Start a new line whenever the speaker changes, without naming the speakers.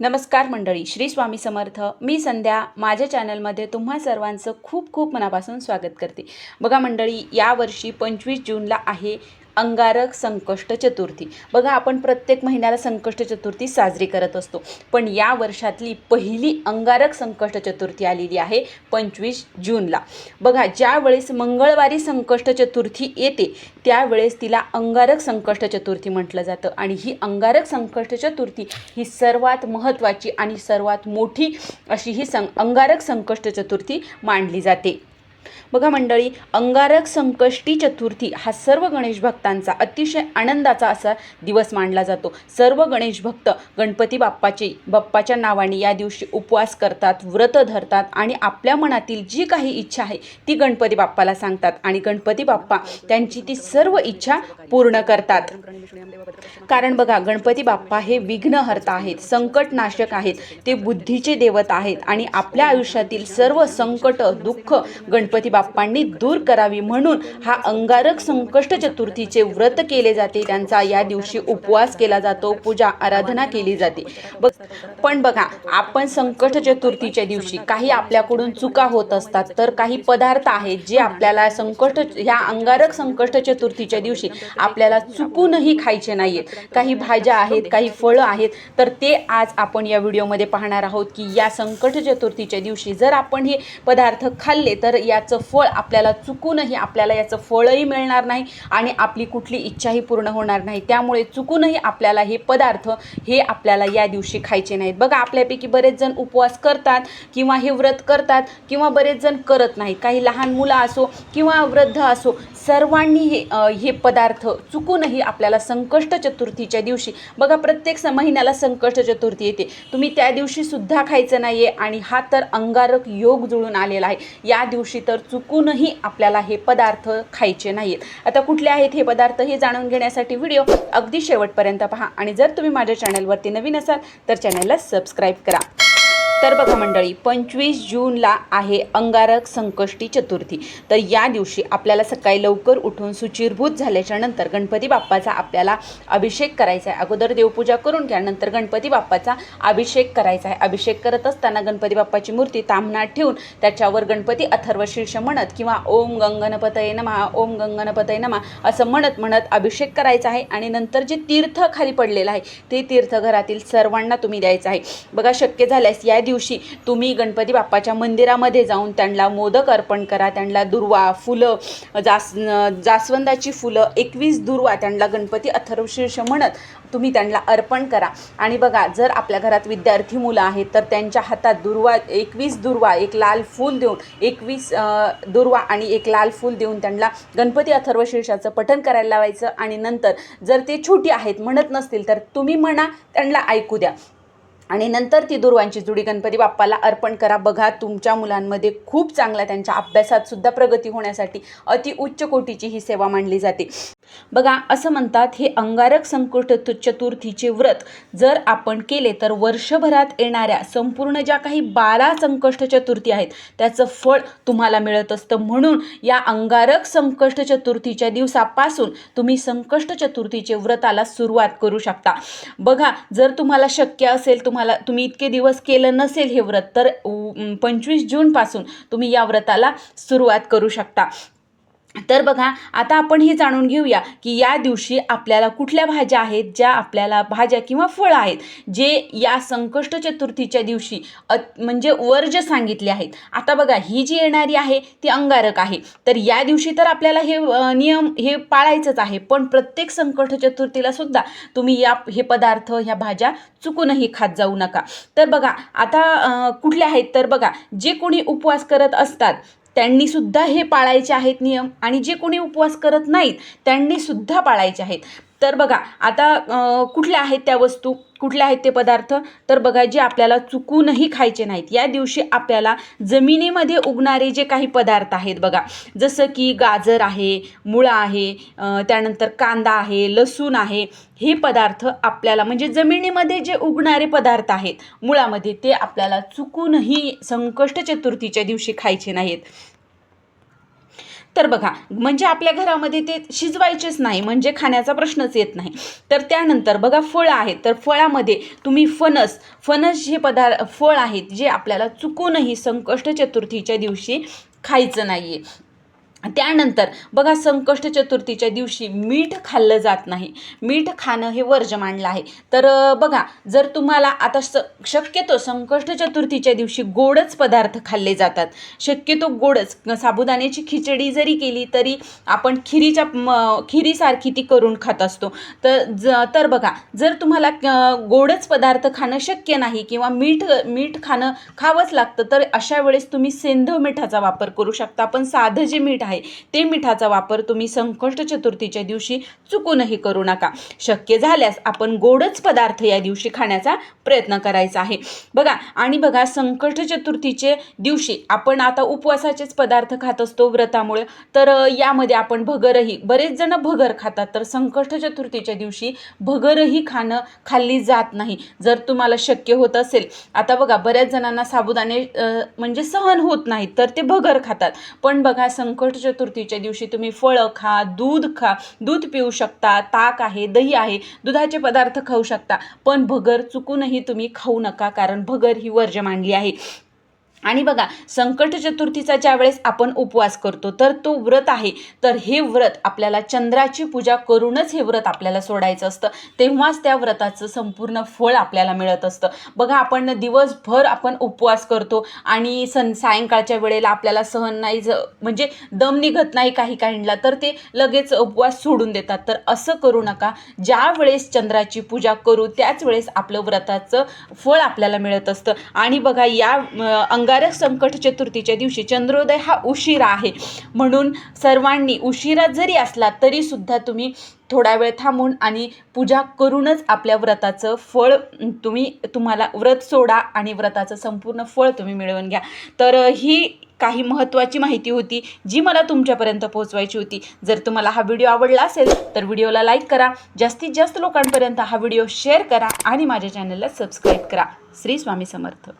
नमस्कार मंडळी श्री स्वामी समर्थ. मी संध्या. माझ्या चॅनलमध्ये तुम्हा सर्वांचं खूप खूप मनापासून स्वागत करते. बघा मंडळी यावर्षी पंचवीस जूनला आहे अंगारक संकष्ट चतुर्थी. बघा आपण प्रत्येक महिन्याला संकष्ट चतुर्थी साजरी करत असतो. पण या वर्षातली पहिली अंगारक संकष्ट चतुर्थी आलेली आहे पंचवीस जूनला. बघा ज्यावेळेस मंगळवारी संकष्ट चतुर्थी येते त्यावेळेस तिला अंगारक संकष्ट चतुर्थी म्हटलं जातं. आणि ही अंगारक संकष्ट चतुर्थी ही सर्वात महत्त्वाची आणि सर्वात मोठी अशी ही सं अंगारक संकष्ट चतुर्थी मानली जाते. बघा मंडळी अंगारक संकष्टी चतुर्थी हा सर्व गणेश भक्तांचा अतिशय आनंदाचा असा दिवस मानला जातो. सर्व गणेश भक्त गणपती बाप्पाचे बाप्पाच्या नावाने या दिवशी उपवास करतात व्रत धरतात आणि आपल्या मनातील जी काही इच्छा आहे ती गणपती बाप्पाला सांगतात आणि गणपती बाप्पा त्यांची ती सर्व इच्छा पूर्ण करतात. कारण बघा गणपती बाप्पा हे विघ्नहर्ता आहेत संकटनाशक आहेत ते बुद्धीचे देवत आहेत आणि आपल्या आयुष्यातील सर्व संकट दुःख गणपती बाप्पांनी दूर करावी म्हणून हा अंगारक संकष्ट चतुर्थीचे व्रत केले जाते. त्यांचा या दिवशी उपवास केला जातो. पूजा आराधना केली जाते. बघ पण बघा आपण संकट चतुर्थीच्या दिवशी काही आपल्याकडून चुका होत असतात तर काही पदार्थ आहेत जे आपल्याला संकट ह्या अंगारक संकष्ट चतुर्थीच्या दिवशी आपल्याला चुकूनही खायचे नाहीत काही भाज्या आहेत काही फळं आहेत तर ते आज आपण या व्हिडिओमध्ये पाहणार आहोत की या संकट चतुर्थीच्या दिवशी जर आपण हे पदार्थ खाल्ले तर या याचं फळ आपल्याला चुकूनही आपल्याला याचं फळही मिळणार नाही आणि आपली कुठली इच्छाही पूर्ण होणार नाही. त्यामुळे चुकूनही आपल्याला हे पदार्थ हे आपल्याला या दिवशी खायचे नाहीत. बघा आपल्यापैकी बरेच जण उपवास करतात किंवा हे व्रत करतात किंवा बरेच जण करत नाही काही लहान मुलं असो किंवा वृद्ध असो सर्वांनी हे हे पदार्थ चुकूनही आपल्याला संकष्ट चतुर्थीच्या दिवशी बघा प्रत्येक स महिन्याला संकष्ट चतुर्थी येते. तुम्ही त्या दिवशी सुद्धा खायचं नाही आहे आणि हा तर अंगारक योग जुळून आलेला आहे. या दिवशी तर चुकूनही आपल्याला हे पदार्थ खायचे नाही आहेत आता कुठले आहेत हे पदार्थ हे जाणून घेण्यासाठी व्हिडिओ अगदी शेवटपर्यंत पहा. आणि जर तुम्ही माझ्या चॅनलवरती नवीन असाल तर चॅनलला सबस्क्राईब करा. तर बघा मंडळी पंचवीस जूनला आहे अंगारक संकष्टी चतुर्थी. तर या दिवशी आपल्याला सकाळी लवकर उठून सुचिरभूत झाल्याच्यानंतर गणपती बाप्पाचा आपल्याला अभिषेक करायचा आहे. अगोदर देवपूजा करून घ्या नंतर गणपती बाप्पाचा अभिषेक करायचा आहे. अभिषेक करत असताना गणपती बाप्पाची मूर्ती तामणात ठेवून त्याच्यावर गणपती अथर्व शीर्ष म्हणत किंवा ओम गंगनपतये नमा ओम गंगनपतये नमा असं म्हणत म्हणत अभिषेक करायचा आहे आणि नंतर जे तीर्थ खाली पडलेलं आहे ते तीर्थ घरातील सर्वांना तुम्ही द्यायचं आहे. बघा शक्य झाल्यास या दिवशी तुम्ही गणपती बाप्पाच्या मंदिरामध्ये जाऊन त्यांना मोदक अर्पण करा त्यांना दुर्वा फुलं जास जास्वंदाची फुलं एकवीस दुर्वा त्यांना गणपती अथर्वशीर्ष म्हणत तुम्ही त्यांना अर्पण करा. आणि बघा जर आपल्या घरात विद्यार्थी मुलं आहेत तर त्यांच्या हातात दुर्वा एकवीस दुर्वा एक लाल फूल देऊन एकवीस दुर्वा आणि एक लाल फूल देऊन त्यांना गणपती अथर्वशीर्षाचं पठन करायला लावायचं. आणि नंतर जर ते छोटी आहेत म्हणत नसतील तर तुम्ही म्हणा त्यांना ऐकू द्या. आणि नंतर ती दुर्वांची जुडी गणपती बाप्पाला अर्पण करा. बघा तुमच्या मुलांमध्ये खूप चांगला त्यांच्या अभ्यासात सुद्धा प्रगती होण्यासाठी अति उच्च कोटीची ही सेवा मानली जाते. बघा असं म्हणतात हे अंगारक संकट चतुर्थीचे व्रत जर आपण केले तर वर्षभरात येणाऱ्या संपूर्ण ज्या काही बारा संकष्ट चतुर्थी आहेत त्याचं फळ तुम्हाला मिळत असतं. म्हणून या अंगारक संकष्ट चतुर्थीच्या दिवसापासून तुम्ही संकष्ट चतुर्थीचे व्रताला सुरुवात करू शकता. बघा जर तुम्हाला शक्य असेल तुम्हाला तुम्ही इतके दिवस केलं नसेल हे व्रत तर पंचवीस जूनपासून तुम्ही या व्रताला सुरुवात करू शकता. तर बघा आता आपण हे जाणून घेऊया की या दिवशी आपल्याला कुठल्या भाज्या आहेत ज्या आपल्याला भाज्या किंवा फळं आहेत जे या संकष्ट चतुर्थीच्या दिवशी अ म्हणजे वर्ज सांगितले आहेत. आता बघा ही जी येणारी आहे ती अंगारक आहे. तर या दिवशी तर आपल्याला हे नियम हे पाळायचंच आहे पण प्रत्येक संकष्ट चतुर्थीला सुद्धा तुम्ही या हे पदार्थ ह्या भाज्या चुकूनही खात जाऊ नका. तर बघा आता कुठल्या आहेत? तर बघा जे कोणी उपवास करत असतात त्यांनी सुद्धा हे पाळायचे आहेत नियम. आणि जे कोणी उपवास करत नाहीत त्यांनी सुद्धा पाळायचे आहेत. तर बघा आता कुठल्या आहेत त्या वस्तू? कुठल्या आहेत ते पदार्थ? तर बघा जे आपल्याला चुकूनही खायचे नाहीत. या दिवशी आपल्याला जमिनीमध्ये उगणारे जे काही पदार्थ आहेत बघा जसं की गाजर आहे मुळा आहे त्यानंतर कांदा आहे लसूण आहे हे पदार्थ आपल्याला म्हणजे जमिनीमध्ये जे उगणारे पदार्थ आहेत मुळामध्ये ते आपल्याला चुकूनही संकष्ट चतुर्थीच्या दिवशी खायचे नाहीत. तर बघा म्हणजे आपल्या घरामध्ये ते शिजवायचेच नाही म्हणजे खाण्याचा प्रश्नच येत नाही. तर त्यानंतर बघा फळं आहेत. तर फळामध्ये तुम्ही फणस फणस हे पदार्थ फळ आहेत जे आपल्याला चुकूनही संकष्ट चतुर्थीच्या दिवशी खायचं नाही आहे त्यानंतर बघा संकष्ट चतुर्थीच्या दिवशी मीठ खाल्लं जात नाही. मीठ खाणं हे वर्ज मानलं आहे. तर बघा जर तुम्हाला आता स शक्यतो संकष्ट चतुर्थीच्या दिवशी गोडच पदार्थ खाल्ले जातात. शक्यतो गोडच. साबुदाण्याची खिचडी जरी केली तरी आपण खिरीच्या म खिरीसारखी ती करून खात असतो. तर ज तर बघा जर तुम्हाला गोडच पदार्थ खाणं शक्य नाही किंवा मीठ मीठ खाणं खावंच लागतं तर अशा वेळेस तुम्ही सेंधव मिठाचा वापर करू शकता. पण साधं जे मीठ आहे ते मिठाचा वापर तुम्ही संकष्ट चतुर्थीच्या दिवशी चुकूनही करू नका. शक्य झाल्यास आपण गोडच पदार्थ या दिवशी खाण्याचा प्रयत्न करायचा आहे. बघा आणि बघा संकष्ट चतुर्थीचे दिवशी आपण आता उपवासाचेच पदार्थ खात असतो व्रतामुळे. तर यामध्ये आपण भगरही बरेच जण भगर खातात. तर संकष्ट चतुर्थीच्या दिवशी भगरही खाणं खाल्ली जात नाही जर तुम्हाला शक्य होत असेल. आता बघा बऱ्याच जणांना साबुदाणे म्हणजे सहन होत नाहीत तर ते भगर खातात. पण बघा संकट चतुर्थीच्या दिवशी तुम्ही फळं खा दूध खा. दूध पिऊ शकता ताक आहे दही आहे दुधाचे पदार्थ खाऊ शकता. पण भगर चुकूनही तुम्ही खाऊ नका कारण भगर ही वर्ज मांडली आहे. आणि बघा संकट चतुर्थीचा ज्या वेळेस आपण उपवास करतो तर तो व्रत आहे. तर हे व्रत आपल्याला चंद्राची पूजा करूनच हे व्रत आपल्याला सोडायचं असतं. तेव्हाच त्या व्रताचं संपूर्ण फळ आपल्याला मिळत असतं. बघा आपण दिवसभर आपण उपवास करतो आणि सं सायंकाळच्या वेळेला आपल्याला सहन नाही ज म्हणजे दम निघत नाही काही काहींना तर ते लगेच उपवास सोडून देतात. तर असं करू नका. ज्या वेळेस चंद्राची पूजा करू त्याच वेळेस आपलं व्रताचं फळ आपल्याला मिळत असतं. आणि बघा या अंगा अंगारक संकट चतुर्थीच्या दिवशी चंद्रोदय हा उशिरा आहे. म्हणून सर्वांनी उशिरा जरी असला तरी सुद्धा तुम्ही थोडा वेळ थांबून आणि पूजा करूनच आपल्या व्रताचं फळ तुम्ही तुम्हाला व्रत सोडा आणि व्रताचं संपूर्ण फळ तुम्ही मिळवून घ्या. तर ही काही महत्त्वाची माहिती होती जी मला तुमच्यापर्यंत पोहोचवायची होती. जर तुम्हाला हा व्हिडिओ आवडला असेल तर व्हिडिओला लाईक करा जास्तीत जास्त लोकांपर्यंत हा व्हिडिओ शेअर करा आणि माझ्या चॅनलला सबस्क्राईब करा. श्री स्वामी समर्थ.